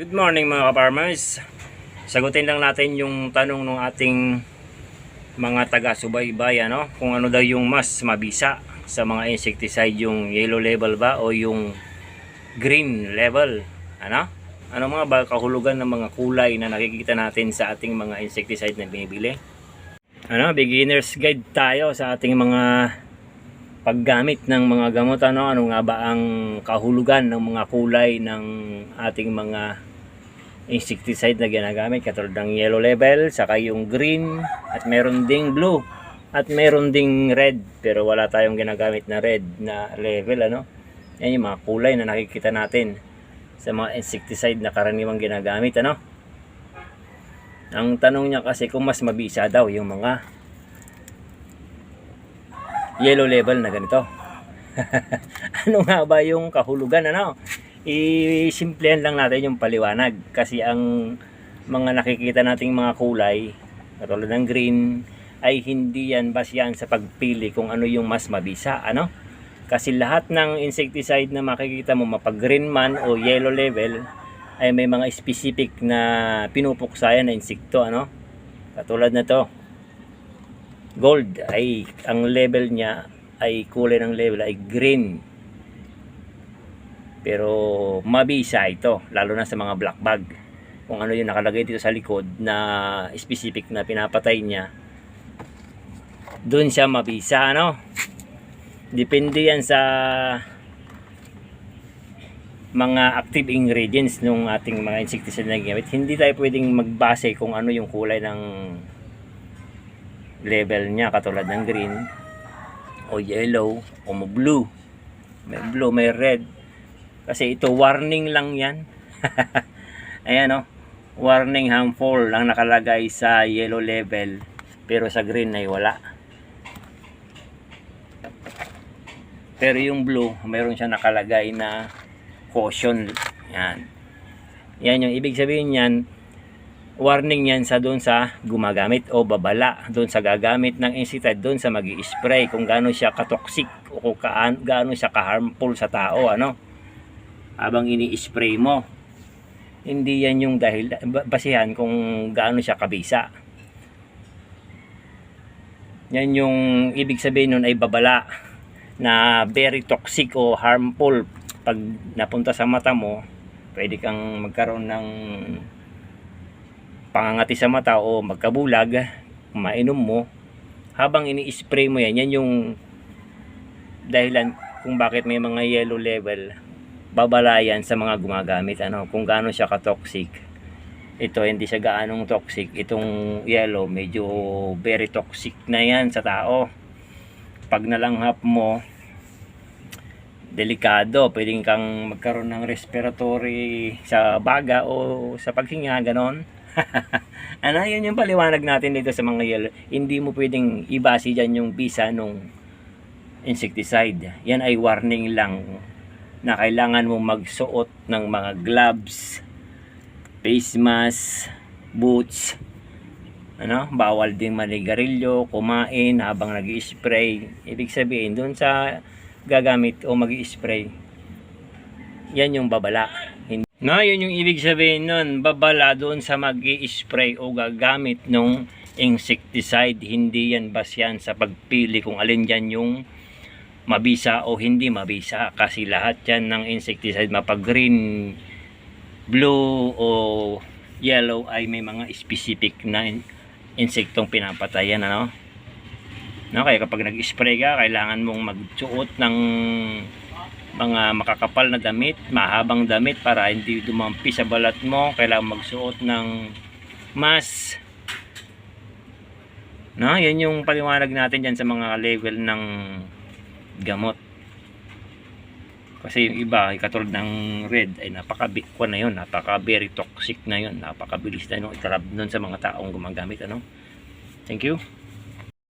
Good morning mga ka-farmers. Sagutin lang natin yung tanong ng ating mga taga-subaybay ano, kung ano daw yung mas mabisa sa mga insecticide yung yellow level ba o yung green level. Ano? Ano mga ba kahulugan ng mga kulay na nakikita natin sa ating mga insecticide na binibili? Ano, beginner's guide tayo sa ating mga paggamit ng mga gamot ano ano nga ba ang kahulugan ng mga kulay ng ating mga insecticide na ginagamit katulad ng yellow level saka yung green at meron ding blue at meron ding red pero wala tayong ginagamit na red na level ano yan yung mga kulay na nakikita natin sa mga insecticide na karaniwang ginagamit ano ang tanong niya kasi kung mas mabisa daw yung mga yellow level na ganito. ano nga ba yung kahulugan ano? I-simplehan lang natin yung paliwanag kasi ang mga nakikita nating mga kulay katulad ng green ay hindi yan basihan sa pagpili kung ano yung mas mabisa ano? Kasi lahat ng insecticide na makikita mo mapag green man o yellow level ay may mga specific na pinupuksayan na insekto ano? Katulad na to gold ay ang level niya ay kulay ng level ay green pero mabisa ito lalo na sa mga black bag. Kung ano yung nakalagay dito sa likod na specific na pinapatay niya doon siya mabisa ano? Depende yan sa mga active ingredients ng ating mga insecticide na ginamit. Hindi tayo pwedeng magbase kung ano yung kulay ng level niya katulad ng green o yellow o blue. May blue may red kasi ito warning lang yan. Ayan o warning harmful ang nakalagay sa yellow level pero sa green ay wala. Pero yung blue mayroon siya nakalagay na caution. Yan. Yan yung ibig sabihin yan warning yan sa doon sa gumagamit o babala doon sa gagamit ng insecticide doon sa magi spray kung gaano siya katoxic o gaano siya ka-harmful sa tao ano habang ini-spray mo. Hindi yan yung dahil ba- basihan kung gaano siya kabisa. Yan yung ibig sabihin nun ay babala na very toxic o harmful. Pag napunta sa mata mo pwede kang magkaroon ng pangangati sa mata o magkabulag, mainom mo, habang ini-spray mo yan, yan yung dahilan kung bakit may mga yellow level, babalayan sa mga gumagamit, ano, kung gaano siya ka-toxic. Ito, hindi siya gaanong toxic. Itong yellow, medyo very toxic na yan sa tao. Pag nalanghap mo, delikado. Pwedeng kang magkaroon ng respiratory sa baga o sa paghinga, ganon. ano, yun yung paliwanag natin dito sa mga yellow. Hindi mo pwedeng ibase dyan yung bisa nung insecticide. Yan ay warning lang na kailangan mo magsuot ng mga gloves, face mask, boots, ano, bawal din manigarilyo, kumain habang nag spray Ibig sabihin, doon sa gagamit o mag spray yan yung babala. Na, yun yung ibig sabihin nun, babala doon sa mag spray o gagamit ng insecticide. Hindi yan basyan sa pagpili kung alin dyan yung mabisa o hindi mabisa. Kasi lahat yan ng insecticide, mapag green, blue o yellow ay may mga specific na in- insektong pinapatayan. Ano? No, kaya kapag nag-spray ka, kailangan mong magsuot ng mga makakapal na damit, mahabang damit para hindi dumampi sa balat mo. Kailangan magsuot ng mask. No, yan yung paliwanag natin dyan sa mga level ng gamot. Kasi yung iba, katulad ng red, ay napaka ko na yun, napaka very toxic na yun, napakabilis na yun, itrab nun sa mga taong gumagamit, ano. Thank you.